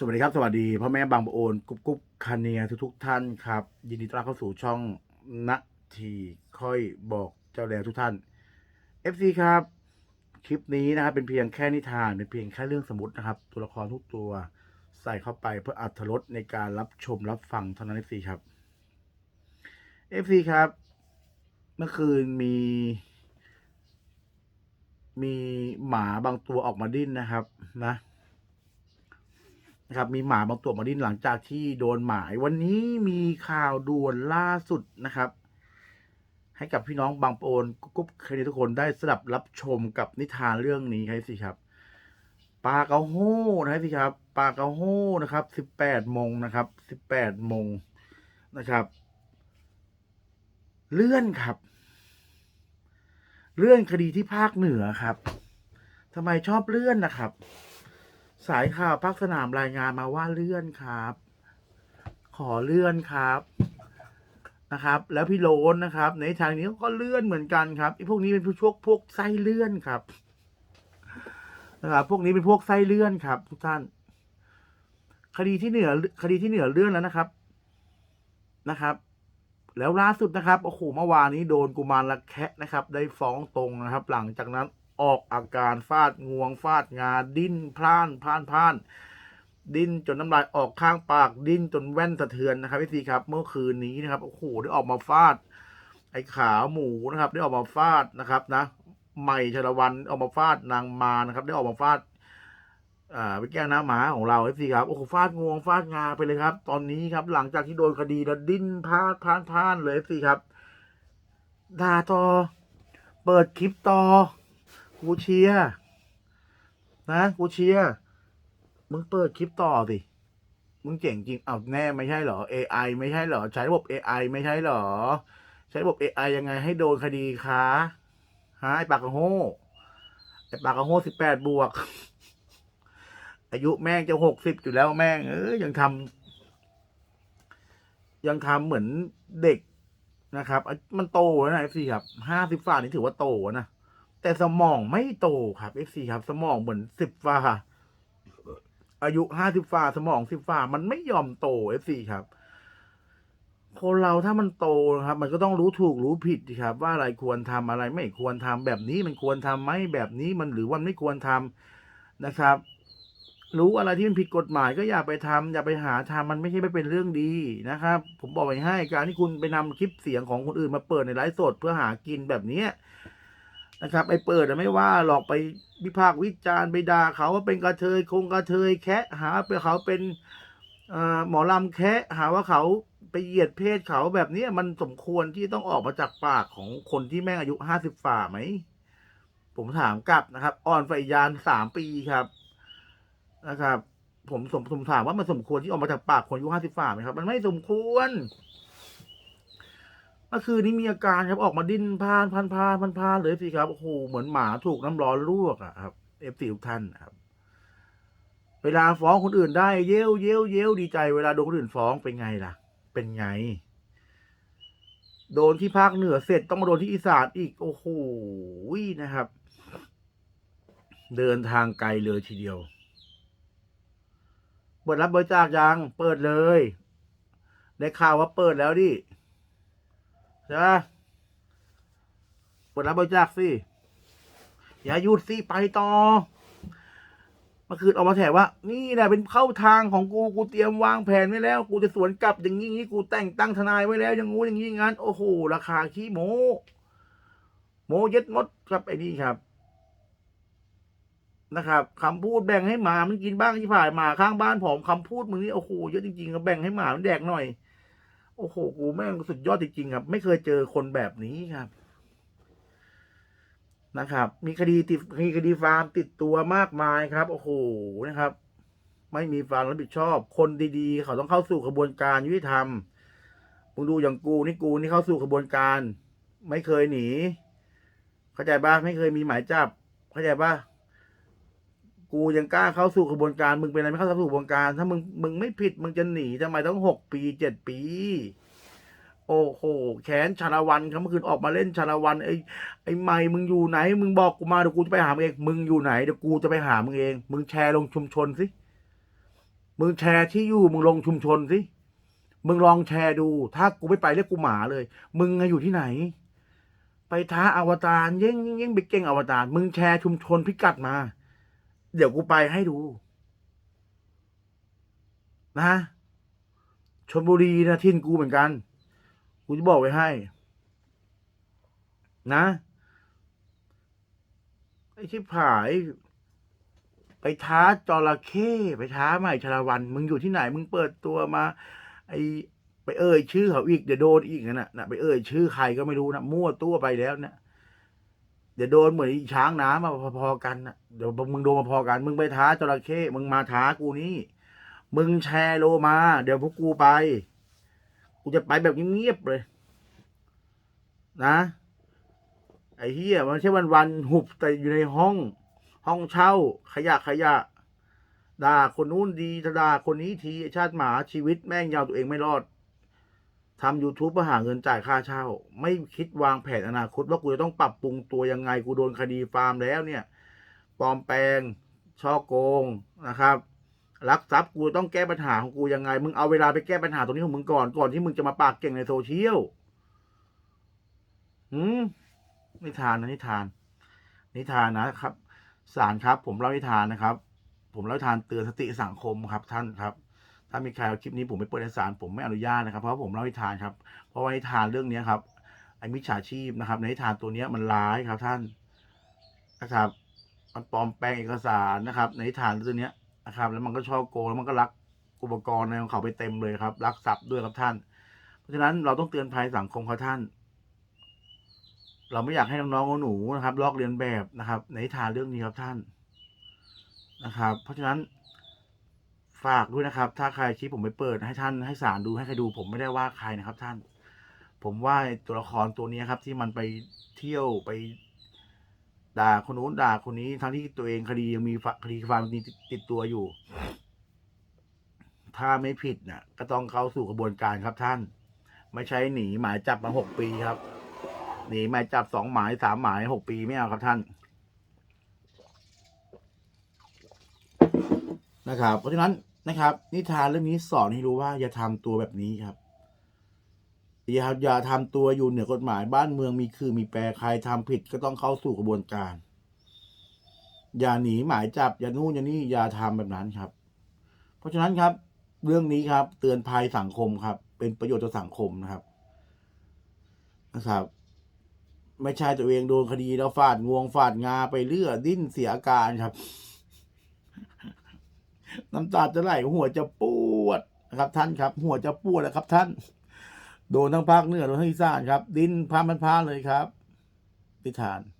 สวัสดีครับ สวัสดีพ่อแม่บางปะโอนกุ๊บกุ๊บคาเนียทุกทุกท่านครับ ยินดีต้อนรับเข้าสู่ช่องณทีค่อยบอกเจ้าแดงทุกท่าน FC ครับ คลิปนี้นะครับเป็นเพียงแค่นิทานเป็นเพียงแค่เรื่องสมมตินะครับ ตัวละครทุกตัวใส่เข้าไปเพื่ออัธรสในการรับชมรับฟังเท่านั้น FC ครับ FC ครับ เมื่อคืนมี มีหมาบางตัวออกมาดิ้นนะครับ นะ นะครับมีหมาบางตัวมาดิ้นหลังจากที่โดนหมาย วันนี้มีข่าวด่วนล่าสุดนะครับ ให้กับพี่น้องบางโอนกุ๊บเคยทุกคนได้สลับรับชมกับนิทานเรื่องนี้ครับสิครับปลากระโห้นะครับสิครับปลากระโห้นะครับสิบแปดโมงนะครับสิบแปดโมงนะครับ เลื่อนครับ เลื่อนคดีที่ภาคเหนือครับทำไมชอบเลื่อนนะครับ สายข่าวภาคสนามรายงานมาว่าเลื่อนครับ ขอเลื่อนครับนะครับ แล้วพี่โลนนะครับ ในทางนี้ก็เลื่อนเหมือนกันครับไอ้พวกนี้เป็นพวกพวกไส้เลื่อนครับนะครับพวกนี้เป็นพวกไส้เลื่อนครับ ทุกท่าน คดีที่เหนือคดีที่เหนือเลื่อนแล้วนะครับนะครับ แล้วล่าสุดนะครับโอ้โหเมื่อวานนี้โดนกุมารละแคะนะครับ ได้ฟ้องตรงนะครับ หลังจากนั้น ออกอาการฟาดงวงฟาดงาดิ้นพล่านพล่านพล่านดิ้นจนน้ำลายออกข้างปากดิ้นจนแว่นสะเทือนนะครับพี่ซีครับ เมื่อคืนนี้นะครับโอ้โหได้ออกมาฟาด ไอ้ขาหมูนะครับ ได้ออกมาฟาดนะครับนะใหม่ชลวันออกมาฟาดนางมานะครับ ได้ออกมาฟาดอ่าไปแก้วน้ำหมาของเราเอฟซีครับโอ้โหฟาดงวงฟาดงาไปเลยครับ ตอนนี้ครับ หลังจากที่โดนคดีแล้วดิ้นพลาดพลาดพลาดเลยเอฟซีครับด่าต่อเปิดคลิปต่อ กูเชียร์นะ กูเชียร์มึงเปิดคลิปต่อสิ มึงเจ๋งจริงเอาแน่ไม่ใช่เหรอ AI ไม่ใช่เหรอ ใช้ระบบ AI ไม่ใช่เหรอ ใช้ระบบ AI ยังไงให้โดนคดีคะฮะไอปากกระโห้ไอปากกระโห้สิบแปดบวก อายุแม่งจะหกสิบอยู่แล้วแม่ง เออยังทำยังทำเหมือนเด็กนะครับอะมันโตแล้วนะเอฟซีครับห้าสิบฝ่านี่ถือว่าโตนะ แต่สมองไม่โตครับเอฟซีครับ สมองเหมือนสิบฝ่าอายุห้าสิบฝ่าสมองสิบฝ่ามันไม่ยอมโตเอฟซีครับ คนเราถ้ามันโตนะครับ มันก็ต้องรู้ถูกรู้ผิดครับ ว่าอะไรควรทำอะไรไม่ควรทำแบบนี้มันควรทำไหมแบบนี้มันหรือว่าไม่ควรทำนะครับ รู้อะไรที่มันผิดกฎหมายก็อย่าไปทำอย่าไปหาทำมันไม่ใช่ไม่เป็นเรื่องดีนะครับ ผมบอกไว้ให้การที่คุณไปนำคลิปเสียงของคนอื่นมาเปิดในไลฟ์สดเพื่อหากินแบบเนี้ย นะครับไอ้เปิดไม่ว่าหรอกไปวิพากษ์วิจารณ์ไปด่าเขาว่าเป็นกระเทยคงกระเทยแคะหาไปเขาเป็นหมอลำแคะหาว่าเขาไปเหยียดเพศเขาแบบนี้มันสมควรที่ต้องออกมาจากปากของคนที่แม่งอายุห้าสิบฝ่าไหม ผมถามกลับนะครับ อ่อนไฟยานสามปีครับนะครับ ผมสมผมถามว่ามันสมควรที่ออกมาจากปากคนอายุห้าสิบฝ่าไหมครับ มันไม่สมควร เมื่อคืนนี้มีอาการครับออกมาดิ้นพานพานพานพานพานเลยสิครับโอ้โหเหมือนหมาถูกน้ำร้อนลวกอะครับเอฟซีทุกท่านครับ เวลาฟ้องคนอื่นได้เย้วเย้วเย้วดีใจ เวลาโดนคนอื่นฟ้องเป็นไงล่ะ เป็นไง โดนที่ภาคเหนือเสร็จต้องมาโดนที่อีสานอีก โอ้โหนะครับ เดินทางไกลเลยทีเดียวเปิดรับบริจาคยังเปิดเลย ได้ข่าวว่าเปิดแล้วดิ ใช่ไหมเปิดรับบริจาคสิ อย่าหยุดสิ ไปต่อเมื่อคืนออกมาแถว่า นี่แหละเป็นเข้าทางของกู กูเตรียมวางแผนไว้แล้ว กูจะสวนกลับอย่างนี้นี้กูแต่งตั้งทนายไว้แล้ว อย่างงู้นอย่างนี้งั้น โอ้โห ราคาขี้โมโมย็ดมดครับไอ้นี่ครับ นะครับคำพูดแบ่งให้หมา มันกินบ้างที่ผ่านมาข้างบ้านผมคำพูดมึงนี่โอ้โหเยอะจริงๆครับแบ่งให้หมา มันแดกหน่อย โอ้โห กูแม่งสุดยอดจริงๆครับ ไม่เคยเจอคนแบบนี้ครับ นะครับ มีคดีติดมีคดีฟาร์มติดตัวมากมายครับ โอ้โหนะครับ ไม่มีความรับผิดชอบ คนดีๆ เขาต้องเข้าสู่กระบวนการยุติธรรมมึงดูอย่างกูนี่กูนี่เข้าสู่กระบวนการ ไม่เคยหนี เข้าใจป่ะไม่เคยมีหมายจับ เข้าใจป่ะ กูยังกล้าเข้าสู่กระบวนการ มึงเป็นอะไรไม่เข้าสู่กระบวนการ ถ้ามึงมึงไม่ผิดมึงจะหนีทำไมต้องหกปีเจ็ดปี โอ้โหแขนชาละวันครับเมื่อคืนออกมาเล่นชาละวันไอ้ไอ้ไม่มึงอยู่ไหน มึงบอกกูมาเดี๋ยวกูจะไปหามึงเองมึงอยู่ไหนเดี๋ยวกูจะไปหามึงเอง มึงแชร์ลงชุมชนสิมึงแชร์ที่อยู่มึงลงชุมชนสิมึงลองแชร์ดู ถ้ากูไม่ไปเรียกกูหมาเลย มึงอะอยู่ที่ไหน ไปท้าอวตารเย่งย่งเย่งไปเก่งอวตารมึงแชร์ชุมชนพิกัดมา เดี๋ยวกูไปให้ดู นะชนบุรีนะทิ้นกูเหมือนกัน กูจะบอกไว้ให้ นะไอ้ชิบหาย ไปท้าจระเข้ไปท้าใหม่ชลวัน มึงอยู่ที่ไหน มึงเปิดตัวมา ไอไปเอ่ยชื่อเขาอีกเดี๋ยวโดนอีกนะนะไปเอ่ยชื่อใครก็ไม่รู้นะมั่วตัวไปแล้วเนะ เดี๋ยวโดนเหมือนอีช้างน้ำมาพอๆกันนะเดี๋ยวมึงโดนมาพอกัน มึงไปท้าจระเข้มึงมาท้ากูนี่ มึงแชร์โลมา เดี๋ยวพวกกูไป กูจะไปแบบเงียบๆเลย นะไอ้เฮียมันใช่วันวันๆหุบแต่อยู่ในห้อง ห้องเช่า ขยะขยะด่าคนนู้นดีด่าคนนี้ทีชาติหมาชีวิตแม่งยาวตัวเองไม่รอด ทำ YouTube เพื่อหาเงินจ่ายค่าเช่า ไม่คิดวางแผนอนาคตว่ากูจะต้องปรับปรุงตัวยังไงกูโดนคดีฟาร์มแล้วเนี่ยปลอมแปลงช่อโกงนะครับลักทรัพย์กูต้องแก้ปัญหาของกูยังไง มึงเอาเวลาไปแก้ปัญหาตรงนี้ของมึงก่อนก่อนที่มึงจะมาปากเก่งในโซเชียลหืมนิทานนะนิทาน นิทานนะครับสารครับ ผมเล่านิทานนะครับ ผมเล่านิทานเตือนสติสังคมครับท่านครับ ถ้ามีใครเอาคลิปนี้ผมไปเปิดในศาลผมไม่อนุญาตนะครับเพราะผมเล่านิทานครับ เพราะว่านิทานเรื่องนี้ครับไอ้มิจฉาชีพนะครับ ในนิทานตัวนี้มันร้ายครับท่านนะครับมันปลอมแปลงเอกสารนะครับ ในนิทานตัวนี้นะครับ แล้วมันก็ช่อโกงแล้วมันก็ลักอุปกรณ์ในของเขาไปเต็มเลยครับลักทรัพย์ด้วยครับท่าน เพราะฉะนั้นเราต้องเตือนภัยสังคมครับท่าน เราไม่อยากให้น้องๆหนูนะครับ ลอกเลียนแบบนะครับ ในนิทานเรื่องนี้ครับท่านนะครับ เพราะฉะนั้น ฝากด้วยนะครับ ถ้าใครคลิปผมไปเปิดให้ท่านให้สารดูให้ใครดู ผมไม่ได้ว่าใครนะครับ ท่าน ผมว่าตัวละครตัวนี้ครับ ที่มันไปเที่ยวไป ด่าคนนู้นด่าคนนี้ ทั้งที่ตัวเองคดียังมีคดีความติดติดตัวอยู่ ถ้าไม่ผิดน่ะ ก็ต้องเข้าสู่กระบวนการครับท่าน ไม่ใช่หนีหมายจับมาหกปีครับ หนีหมายจับสองหมายสามหมายหกปีไม่เอาครับท่านนะครับ เพราะฉะนั้น นะครับ นิทานเรื่องนี้สอนให้รู้ว่า อย่าทำตัวแบบนี้ครับ อย่าอย่าทำตัวอยู่เหนือกฎหมายบ้านเมืองมีคือมีแปรใครทำผิดก็ต้องเข้าสู่กระบวนการ อย่าหนีหมายจับอย่านู่นอย่านี่อย่าทำแบบนั้นครับ เพราะฉะนั้นครับ เรื่องนี้ครับ เตือนภัยสังคมครับ เป็นประโยชน์ต่อสังคมนะครับนะครับไม่ใช่ตัวเองโดนคดีแล้วฟาดงวงฟาดงาไปเรื่อดิ้นเสียอาการครับ น้ำตาจะไหลหัวจะปวดนะครับท่านครับ หัวจะปวดแล้วครับท่าน โดนทั้งภาคเหนือโดนทั้งอีสานครับ ดินพามันพาเลยครับพิธาน